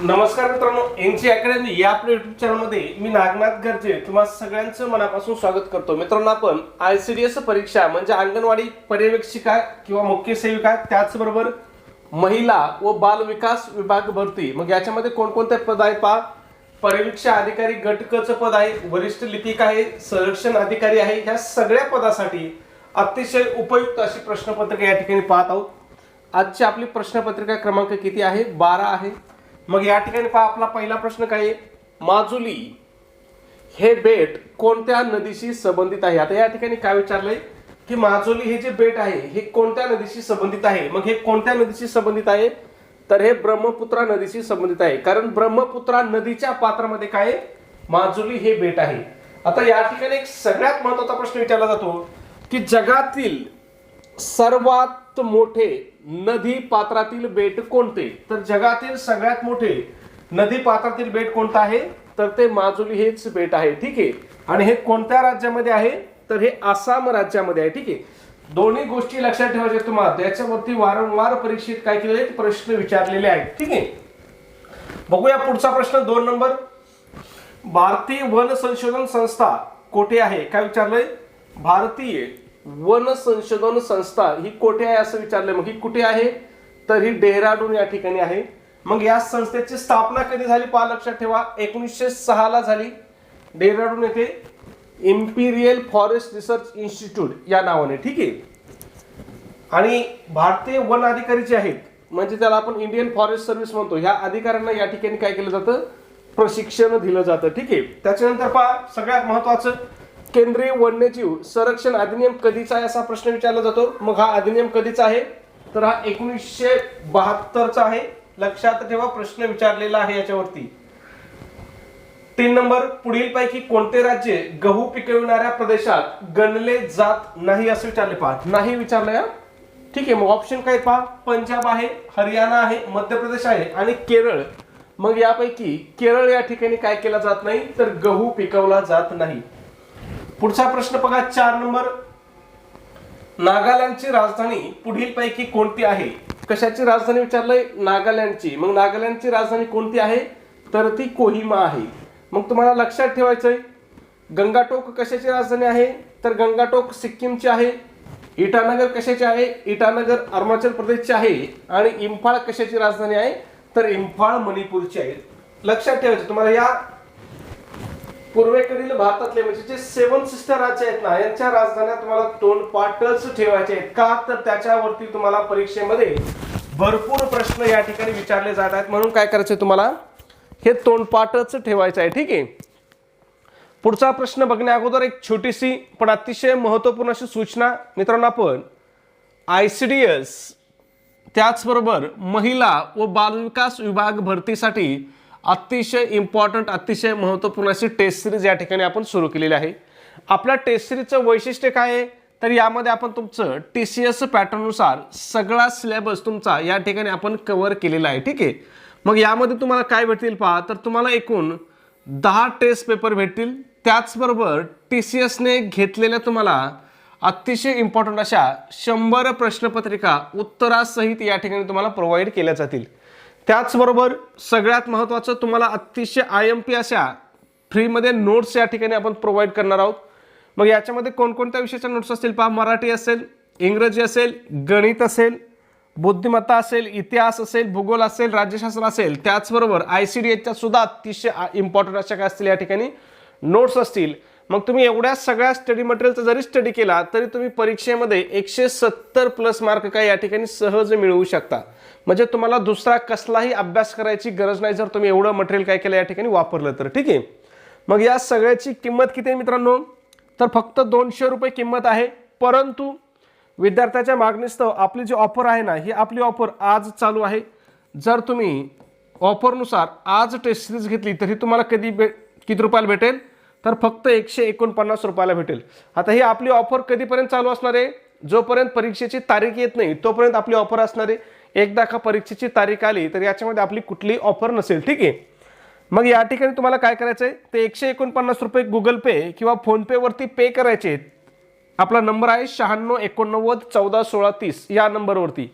नमस्कार मित्रांनो N C academy या आपल्या युट्यूब चॅनलमध्ये मी नागनाथ गरजे तुम्हा सगळ्यांचं मनापासून स्वागत करतो. मित्रांनो आपण आय सी डी एस परीक्षा म्हणजे अंगणवाडी पर्यवेक्षिका किंवा मुख्य सेविका त्याचबरोबर महिला व बाल विकास विभाग भरती. मग याच्यामध्ये कोणकोणते पद आहे पहा. पर्यवेक्षा अधिकारी गटकचं पद आहे वरिष्ठ लिपिक आहे संरक्षण अधिकारी आहे ह्या सगळ्या पदासाठी अतिशय उपयुक्त अशी प्रश्नपत्रिका या ठिकाणी पाहत आहोत. आजची आपली प्रश्नपत्रिका क्रमांक किती आहे? बारा आहे. मग या ठिकाणी पहा आपला पहिला प्रश्न काय आहे? माजुली हे बेट कोणत्या नदीशी संबंधित आहे? आता या ठिकाणी काय विचारलंय? की माजुली हे जे बेट आहे हे कोणत्या नदीशी संबंधित आहे? मग हे कोणत्या नदीशी संबंधित आहे? तर हे ब्रह्मपुत्रा नदीशी संबंधित आहे. कारण ब्रह्मपुत्रा नदीच्या पात्रामध्ये काय माजुली हे बेट आहे. आता या ठिकाणी एक सगळ्यात महत्त्वाचा प्रश्न विचारला जातो की जगातील सर्वात मोठे नदी पात्रातील बेट कोणते? तर जगातील सगळ्यात मोठे नदी पात्रातील बेट कोणतं आहे? तर ते माजुली हेच बेट आहे ठीक आहे? आणि हे कोणत्या राज्यामध्ये आहे? तर हे आसाम राज्यामध्ये आहे ठीक आहे? दोन्ही गोष्टी लक्षात ठेवायच्या तुम्हाला. त्याच्यावरती वारंवार परीक्षेत काय केलेले प्रश्न विचारलेले आहेत ठीक आहे? बघूया पुढचा प्रश्न दोन नंबर. भारतीय वन संशोधन संस्था कोठे आहे? काय विचारलंय? भारतीय वन संशोधन संस्था ही कोठे आहे असं विचारलंय. मग ही कुठे आहे? तर ही डेहराडून या ठिकाणी आहे. मग या संस्थेची स्थापना कधी झाली पहा लक्षात ठेवा. एकोणीसशे सहा ला झाली. डेहराडून येथे इम्पिरियल फॉरेस्ट रिसर्च इन्स्टिट्यूट या नावाने ठीक आहे? आणि भारतीय वन अधिकारी जे आहेत म्हणजे त्याला आपण इंडियन फॉरेस्ट सर्व्हिस म्हणतो. ह्या अधिकाऱ्यांना या ठिकाणी काय केलं जातं? प्रशिक्षण दिलं जातं ठीक आहे? त्याच्यानंतर पहा सगळ्यात महत्वाचं केंद्रीय वन्यजीव संरक्षण अधिनियम कधीचा आहे असा प्रश्न विचारला जातो. मग हा अधिनियम कधीचा आहे? तर हा एकोणीसशे बहात्तरचा आहे. लक्षात ठेवा प्रश्न विचारलेला आहे याच्यावरती. तीन नंबर पुढील पैकी कोणते राज्य गहू पिकविणाऱ्या प्रदेशात गणले जात नाही असं विचारले? पहा नाही विचारलं या? ठीक आहे मग ऑप्शन काय पहा पंजाब आहे हरियाणा आहे मध्य प्रदेश आहे आणि केरळ. मग यापैकी केरळ या ठिकाणी काय केला जात नाही? तर गहू पिकवला जात नाही. पुढचा प्रश्न बघा चार नंबर. नागालँडची राजधानी पुढील पैकी कोणती आहे? कशाची राजधानी विचारलंय? नागालँडची. मग नागालँडची राजधानी कोणती आहे? तर ती कोहिमा आहे. मग तुम्हाला लक्षात ठेवायचंय गंगाटोक कशाची राजधानी आहे? तर गंगाटोक सिक्कीमची आहे इटानगर कशाची आहे? इटानगर अरुणाचल प्रदेशची आहे आणि इम्फाळ कशाची राजधानी आहे? तर इम्फाळ मणिपूरची आहे. लक्षात ठेवायचं तुम्हाला या पूर्वेकडील भारतातले म्हणजे जे सेवन सिस्टर राज्य आहेत ना यांच्या राजधान्या तुम्हाला तोंडपाठच ठेवायचे आहेत. का? तर त्याच्यावरती तुम्हाला परीक्षेमध्ये भरपूर प्रश्न या ठिकाणी विचारले जात आहेत. म्हणून काय करायचं तुम्हाला? हे तोंडपाठच ठेवायचं आहे ठीक आहे? पुढचा प्रश्न बघण्या अगोदर एक छोटीशी पण अतिशय महत्त्वपूर्ण अशी सूचना. मित्रांनो आपण आय सी डी एस त्याचबरोबर महिला व बालविकास विभाग भरतीसाठी अतिशय इम्पॉर्टंट अतिशय महत्त्वपूर्ण अशी टेस्ट सिरीज या ठिकाणी आपण सुरू केलेली आहे. आपल्या टेस्ट सिरीजचं वैशिष्ट्य काय आहे? तर यामध्ये आपण तुमचं टी सी एस पॅटर्ननुसार सगळा सिलेबस तुमचा या ठिकाणी आपण कवर केलेला आहे. ठीक आहे? मग यामध्ये तुम्हाला काय भेटतील पहा? तर तुम्हाला एकूण दहा टेस्ट पेपर भेटतील. त्याचबरोबर टी सी एसने घेतलेल्या तुम्हाला अतिशय इम्पॉर्टंट अशा शंभर प्रश्नपत्रिका उत्तरासहित या ठिकाणी तुम्हाला प्रोव्हाइड केल्या जातील. त्याचबरोबर सगळ्यात महत्त्वाचं तुम्हाला अतिशय आय एम पी अशा फ्रीमध्ये नोट्स या ठिकाणी आपण प्रोव्हाइड करणार आहोत. मग याच्यामध्ये कोणकोणत्या विषयाच्या नोट्स असतील पहा मराठी असेल इंग्रजी असेल गणित असेल बुद्धिमत्ता असेल इतिहास असेल भूगोल असेल राज्यशास्त्र असेल त्याचबरोबर आय सी डी एचच्या सुद्धा अतिशय इम्पॉर्टंट अशा काय असतील या ठिकाणी नोट्स असतील. मग तुम्ही एवढ्या सगळ्या स्टडी मटेरियलचा जरी स्टडी केला तरी तुम्ही परीक्षेमध्ये एकशे सत्तर प्लस मार्क काय या ठिकाणी सहज मिळवू शकता. म्हणजे तुम्हाला दुसरा कसलाही अभ्यास करायची गरज नाही जर तुम्ही एवढं मटेरियल काय केलं या ठिकाणी वापरलं तर. ठीक आहे? मग या सगळ्याची किंमत किती आहे मित्रांनो? तर फक्त दोनशे रुपये किंमत आहे. परंतु विद्यार्थ्याच्या मागणीस्तव आपली जी ऑफर आहे ना ही आपली ऑफर आज चालू आहे. जर तुम्ही ऑफरनुसार आज टेस्ट सिरीज घेतली तर ही तुम्हाला कधी भे किती रुपयाला भेटेल? तर फक्त एकशे एकोणपन्नास रुपयाला भेटेल. आता ही आपली ऑफर कधीपर्यंत चालू असणार आहे? जोपर्यंत परीक्षेची तारीख येत नाही तोपर्यंत आपली ऑफर असणार आहे. एकदा का परीक्षेची तारीख आली तर याच्यामध्ये आपली कुठलीही ऑफर नसेल ठीक आहे? मग या ठिकाणी तुम्हाला काय करायचं आहे? ते एकशे एकोणपन्नास रुपये गुगल पे किंवा फोनपेवरती पे करायचे आहेत. आपला नंबर आहे शहाण्णव एकोणनव्वद चौदा सोळा तीस या नंबरवरती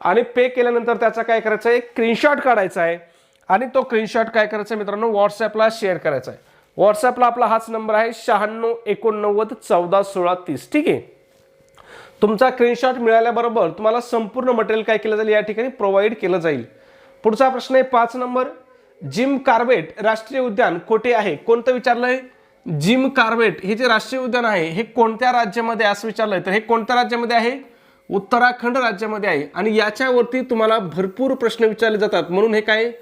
आणि पे केल्यानंतर त्याचा काय करायचं आहे? स्क्रीनशॉट काढायचा आहे. आणि तो स्क्रीनशॉट काय करायचा आहे मित्रांनो? व्हॉट्सॲपला शेअर करायचा आहे. व्हॉट्सअपला आपला हाच नंबर आहे शहाण्णव एकोणनव्वद चौदा सोळा तीस. ठीक आहे? तुमचा स्क्रीनशॉट मिळाल्याबरोबर तुम्हाला संपूर्ण मटेरियल काय केलं जाईल या ठिकाणी प्रोव्हाइड केलं जाईल. पुढचा प्रश्न आहे पाच नंबर. जिम कार्बेट राष्ट्रीय उद्यान कोठे आहे? कोणतं विचारलंय? जिम कार्बेट हे जे राष्ट्रीय उद्यान आहे हे कोणत्या राज्यामध्ये असं असं विचारलंय. तर हे कोणत्या राज्यामध्ये आहे? उत्तराखंड राज्यामध्ये आहे. आणि याच्यावरती तुम्हाला भरपूर प्रश्न विचारले जातात. म्हणून हे काय?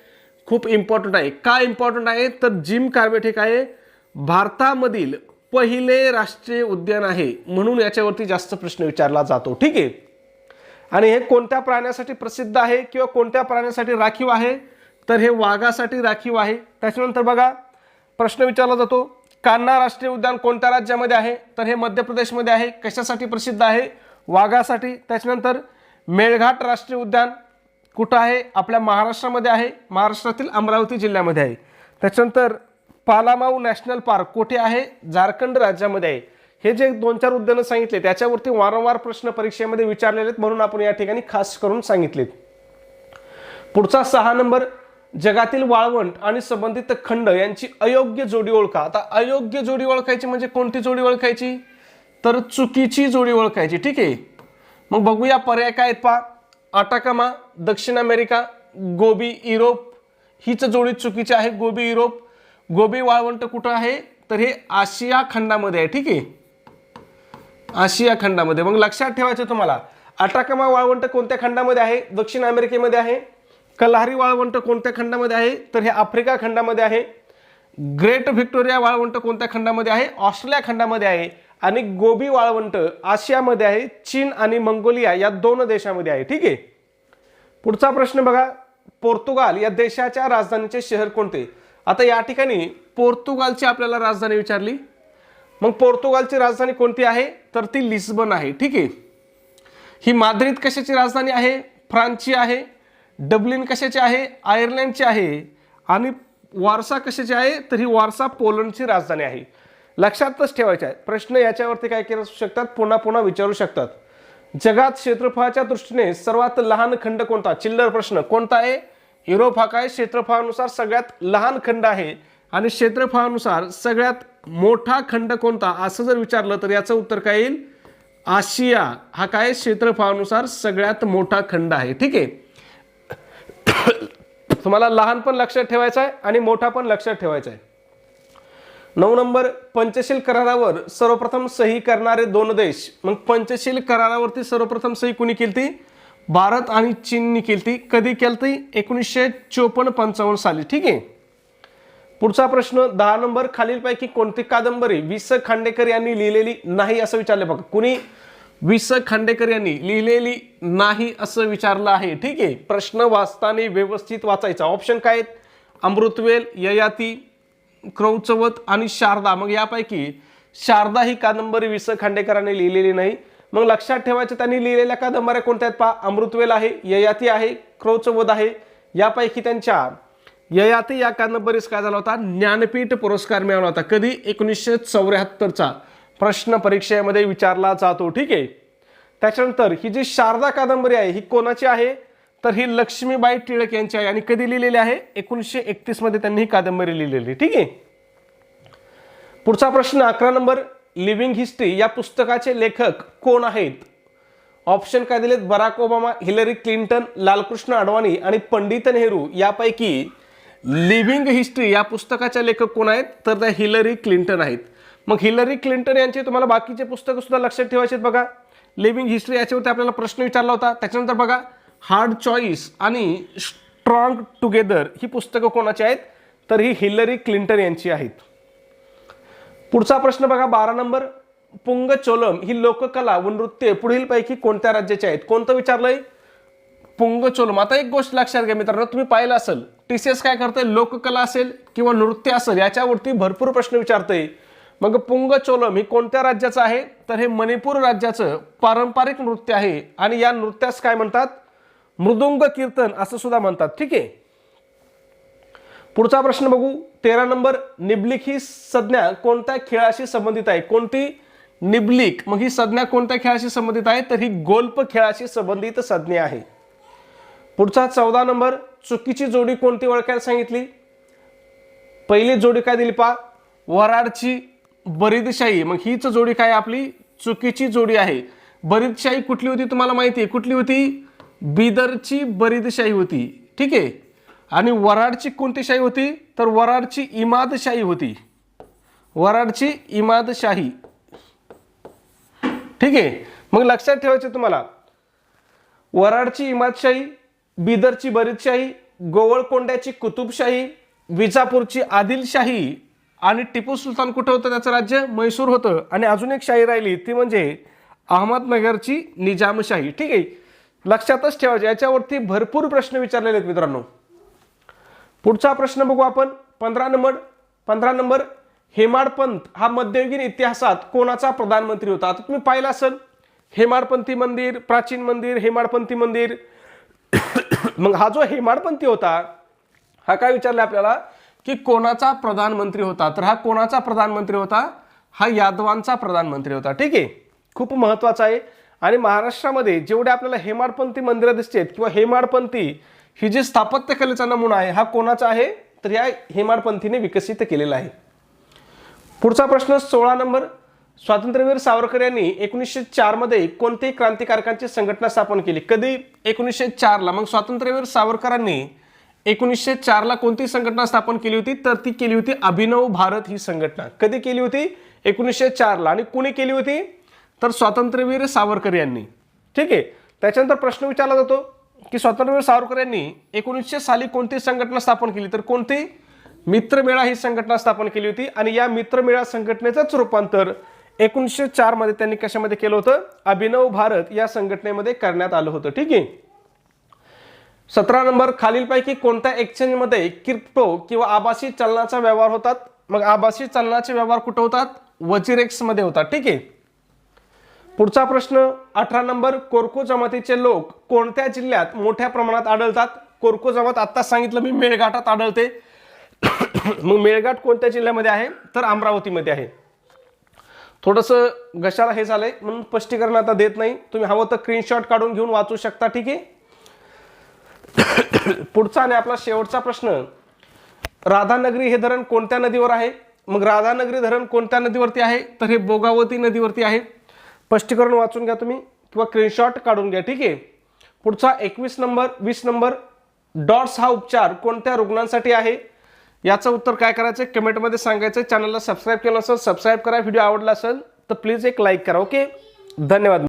खूप इम्पॉर्टंट आहे. का इम्पॉर्टंट आहे? तर जिम कार्बेट हे काय आहे? भारतामधील पहिले राष्ट्रीय उद्यान आहे. म्हणून याच्यावरती जास्त प्रश्न विचारला जातो. ठीक आहे? आणि हे कोणत्या प्राण्यासाठी प्रसिद्ध आहे किंवा कोणत्या प्राण्यासाठी राखीव आहे? तर हे वाघासाठी राखीव आहे. त्याच्यानंतर बघा प्रश्न विचारला जातो कान्हा राष्ट्रीय उद्यान कोणत्या राज्यामध्ये आहे? तर हे मध्य प्रदेशमध्ये आहे. कशासाठी प्रसिद्ध आहे? वाघासाठी. त्याच्यानंतर मेळघाट राष्ट्रीय उद्यान कुठं आहे? आपल्या महाराष्ट्रामध्ये आहे महाराष्ट्रातील अमरावती जिल्ह्यामध्ये आहे. त्याच्यानंतर पालामाऊ नॅशनल पार्क कुठे आहे? झारखंड राज्यामध्ये आहे. हे जे दोन चार उद्यानं सांगितले त्याच्यावरती वारंवार प्रश्न परीक्षेमध्ये विचारलेले आहेत म्हणून आपण या ठिकाणी खास करून सांगितलेत. पुढचा सहा नंबर जगातील वाळवंट आणि संबंधित खंड यांची अयोग्य जोडी ओळखा. आता अयोग्य जोडी ओळखायची म्हणजे कोणती जोडी ओळखायची? तर चुकीची जोडी ओळखायची ठीक आहे? मग बघूया पर्याय काय आहेत पा आटाकामा दक्षिण अमेरिका गोबी युरोप हीच जोडी चुकीची आहे गोबी युरोप. गोबी वाळवंट कुठं आहे? तर हे आशिया खंडामध्ये आहे ठीक आहे? आशिया खंडामध्ये. मग लक्षात ठेवायचं तुम्हाला अटाकामा वाळवंट कोणत्या खंडामध्ये आहे? दक्षिण अमेरिकेमध्ये आहे. कल्हारी वाळवंट कोणत्या खंडामध्ये आहे? तर हे आफ्रिका खंडामध्ये आहे. ग्रेट व्हिक्टोरिया वाळवंट कोणत्या खंडामध्ये आहे? ऑस्ट्रेलिया खंडामध्ये आहे. आणि गोबी वाळवंट आशियामध्ये आहे चीन आणि मंगोलिया या दोन देशामध्ये आहे. ठीक आहे? पुढचा प्रश्न बघा. पोर्तुगाल या देशाच्या राजधानीचे शहर कोणते? आता या ठिकाणी पोर्तुगालची आपल्याला राजधानी विचारली. मग पोर्तुगालची राजधानी कोणती आहे? तर ती लिस्बन आहे. ठीक आहे? ही माद्रिद कशाची राजधानी आहे? फ्रान्सची आहे. डब्लिन कशाची आहे? आयर्लंडची आहे. आणि वारसा कशाची आहे? तर ही वारसा पोलंडची राजधानी आहे. लक्षातच ठेवायचे आहे प्रश्न याच्यावरती काय करू शकतात पुन्हा पुन्हा विचारू शकतात. जगात क्षेत्रफळाच्या दृष्टीने सर्वात लहान खंड कोणता? चिल्लर प्रश्न कोणता आहे? युरोप हा काय? क्षेत्रफळानुसार सगळ्यात लहान खंड आहे. आणि क्षेत्रफळानुसार सगळ्यात मोठा खंड कोणता? असं जर विचारलं तर याचं उत्तर काय येईल? आशिया हा काय? क्षेत्रफळानुसार सगळ्यात मोठा खंड आहे. ठीक आहे? तुम्हाला लहान पण लक्षात ठेवायचं आहे आणि मोठा पण लक्षात ठेवायचा आहे. नऊ नंबर पंचशील करारावर सर्वप्रथम सही करणारे दोन देश. मग पंचशील करारावरती सर्वप्रथम सही कुणी केली भारत आणि चीननी केली कधी केली एकोणीसशे चोपन्न पंचावन्न साली. ठीक आहे? पुढचा प्रश्न दहा नंबर खालीलपैकी कोणती कादंबरी वि स खांडेकर यांनी लिहिलेली नाही असं विचारले बघा. कुणी? वि स खांडेकर यांनी लिहिलेली नाही असं विचारलं आहे. ठीक आहे? प्रश्न वाचताना व्यवस्थित वाचायचा. ऑप्शन काय आहेत? अमृतवेल ययाती क्रौचवत आणि शारदा. मग यापैकी शारदा ही कादंबरी वि स खांडेकरांनी लिहिलेली नाही. मग लक्षात ठेवायचं त्यांनी लिहिलेल्या कादंबऱ्या कोणत्या आहेत पहा. अमृतवेल आहे ययाती आहे क्रौचवध आहे. यापैकी त्यांच्या ययाती या कादंबरीस काय झाला होता? ज्ञानपीठ पुरस्कार मिळाला होता. कधी? एकोणीसशे चौऱ्याहत्तरचा. प्रश्न परीक्षेमध्ये विचारला जातो. ठीक आहे? त्याच्यानंतर ही जी शारदा कादंबरी आहे ही कोणाची आहे? तर ही लक्ष्मीबाई टिळक यांची आहे. आणि कधी लिहिलेली आहे? एकोणीसशे एकतीसमध्ये त्यांनी ही कादंबरी लिहिलेली. ठीक आहे? पुढचा प्रश्न अकरा नंबर. लिव्हिंग हिस्ट्री या पुस्तकाचे लेखक कोण आहेत? ऑप्शन काय दिलेत? Barack Obama Hillary Clinton Lalkrishna Advani आणि पंडित नेहरू यापैकी लिव्हिंग हिस्ट्री या पुस्तकाच्या लेखक कोण आहेत? तर त्या हिलरी क्लिंटन आहेत. मग हिलरी क्लिंटन यांचे तुम्हाला बाकीचे पुस्तकं सुद्धा लक्षात ठेवायचे आहेत बघा. लिव्हिंग हिस्ट्री याच्यावरती आपल्याला प्रश्न विचारला होता. त्याच्यानंतर बघा. हार्ड चॉईस आणि स्ट्रॉंग टुगेदर ही पुस्तकं कोणाची आहेत? तर ही हिलरी क्लिंटन यांची आहेत. पुढचा प्रश्न बघा बारा नंबर. पुंगचोलम ही लोककला व नृत्य पुढीलपैकी कोणत्या राज्याचे आहेत? कोणतं विचारलंय? पुंगचोलम आता एक गोष्ट लक्षात घ्या मित्रांनो तुम्ही पाहिलं असेल टी सी एस काय करतंय? लोककला असेल किंवा नृत्य असेल याच्यावरती भरपूर प्रश्न विचारतंय. मग पुंगचोलम ही कोणत्या राज्याचं आहे? तर हे मणिपूर राज्याचं पारंपरिक नृत्य आहे. आणि या नृत्यास काय म्हणतात? मृदुंग कीर्तन असं सुद्धा म्हणतात. ठीक आहे? पुढचा प्रश्न बघू. तेरा नंबर निबलिक ही संज्ञा कोणत्या खेळाशी संबंधित आहे? कोणती? निबलिक. मग ही संज्ञा कोणत्या खेळाशी संबंधित आहे? तर ही गोल्फ खेळाशी संबंधित संज्ञा आहे. पुढचा चौदा नंबर चुकीची जोडी कोणती ओळखायला सांगितली? पहिली जोडी काय दिली पा? वराडची बरीदशाही. मग हीच जोडी काय आपली? चुकीची जोडी आहे. बरीदशाही कुठली होती तुम्हाला माहिती आहे? कुठली होती? बिदरची बरीदशाही होती. ठीक आहे? आणि वराडची कोणती शाही होती? तर वराडची इमादशाही होती. वराडची इमादशाही ठीक आहे? मग लक्षात ठेवायचं तुम्हाला. वराडची इमादशाही बिदरची बरीदशाही गोवळकोंड्याची कुतुबशाही विजापूरची आदिलशाही आणि टिपू सुलतान कुठं होतं? त्याचं राज्य म्हैसूर होतं. आणि अजून एक शाही राहिली ती म्हणजे अहमदनगरची निजामशाही ठीक आहे? लक्षातच ठेवायचे. याच्यावरती भरपूर प्रश्न विचारलेले आहेत मित्रांनो. पुढचा प्रश्न बघू आपण. पंधरा नंबर पंधरा नंबर हेमाडपंत हा मध्ययुगीन इतिहासात कोणाचा प्रधानमंत्री होता? आता तुम्ही पाहिलं असेल. हेमाडपंथी मंदिर प्राचीन मंदिर हेमाडपंथी मंदिर. मग हा जो हेमाडपंथी होता हा काय विचारला आपल्याला? की कोणाचा प्रधानमंत्री होता? तर हा कोणाचा प्रधानमंत्री होता? हा यादवांचा प्रधानमंत्री होता. ठीक आहे? खूप महत्त्वाचा आहे. आणि महाराष्ट्रामध्ये जेवढे आपल्याला हेमाडपंथी मंदिरं दिसतात किंवा हेमाडपंथी ही जी स्थापत्यकलेचा नमुना आहे हा कोणाचा आहे? तर या हेमाडपंथीने विकसित केलेला आहे. पुढचा प्रश्न सोळा नंबर. स्वातंत्र्यवीर सावरकर यांनी एकोणीसशे चारमध्ये कोणत्याही क्रांतिकारकांची संघटना स्थापन केली? कधी? एकोणीसशे चारला मग स्वातंत्र्यवीर सावरकरांनी एकोणीसशे चारला कोणती संघटना स्थापन केली होती? तर ती केली होती अभिनव भारत ही संघटना. कधी केली होती? एकोणीसशे चारला आणि कुणी केली होती? तर स्वातंत्र्यवीर सावरकर यांनी. ठीक आहे? त्याच्यानंतर प्रश्न विचारला जातो की स्वातंत्र्यवीर सावरकर यांनी एकोणीसशे साली कोणती संघटना स्थापन केली? तर कोणती? मित्रमेळा ही संघटना स्थापन केली होती आणि या मित्रमेळा संघटनेचंच रूपांतर एकोणीसशे चारमध्ये त्यांनी कशामध्ये केलं होतं? अभिनव भारत या संघटनेमध्ये करण्यात आलं होतं. ठीक आहे? सतरा नंबर खालीलपैकी कोणत्या एक्सचेंजमध्ये क्रिप्टो किंवा आभासी चलनाचा व्यवहार होतात? मग आभासी चलनाचे व्यवहार कुठं होतात? वजिरेक्समध्ये होतात. ठीक आहे? पुढचा प्रश्न अठरा नंबर कोरको जमातीचे लोक कोणत्या जिल्ह्यात मोठ्या प्रमाणात आढळतात? कोरको जमात आत्ताच सांगितलं मी मेळघाटात आढळते. मग मेळघाट कोणत्या जिल्ह्यामध्ये आहे? तर अमरावतीमध्ये आहे. थोडंसं घशाला हे झालंय म्हणून स्पष्टीकरण आता देत नाही. तुम्ही हवं तर स्क्रीनशॉट काढून घेऊन वाचू शकता ठीक आहे? पुढचा आणि आपला शेवटचा प्रश्न राधानगरी हे धरण कोणत्या नदीवर आहे? मग राधानगरी धरण कोणत्या नदीवरती आहे? तर हे बोगावती नदीवरती आहे. स्पष्टीकरण वाचून घ्या तुम्ही किंवा स्क्रीनशॉट काढून घ्या ठीक आहे? पुढचा एकवीस नंबर वीस नंबर डॉट्स हा उपचार कोणत्या रुग्णांसाठी आहे? याचं उत्तर काय करायचं कमेंटमध्ये सांगायचं चॅनलला सबस्क्राईब केलं असेल सबस्क्राईब करा. व्हिडिओ आवडला असेल तर प्लीज एक लाईक करा ओके? धन्यवाद.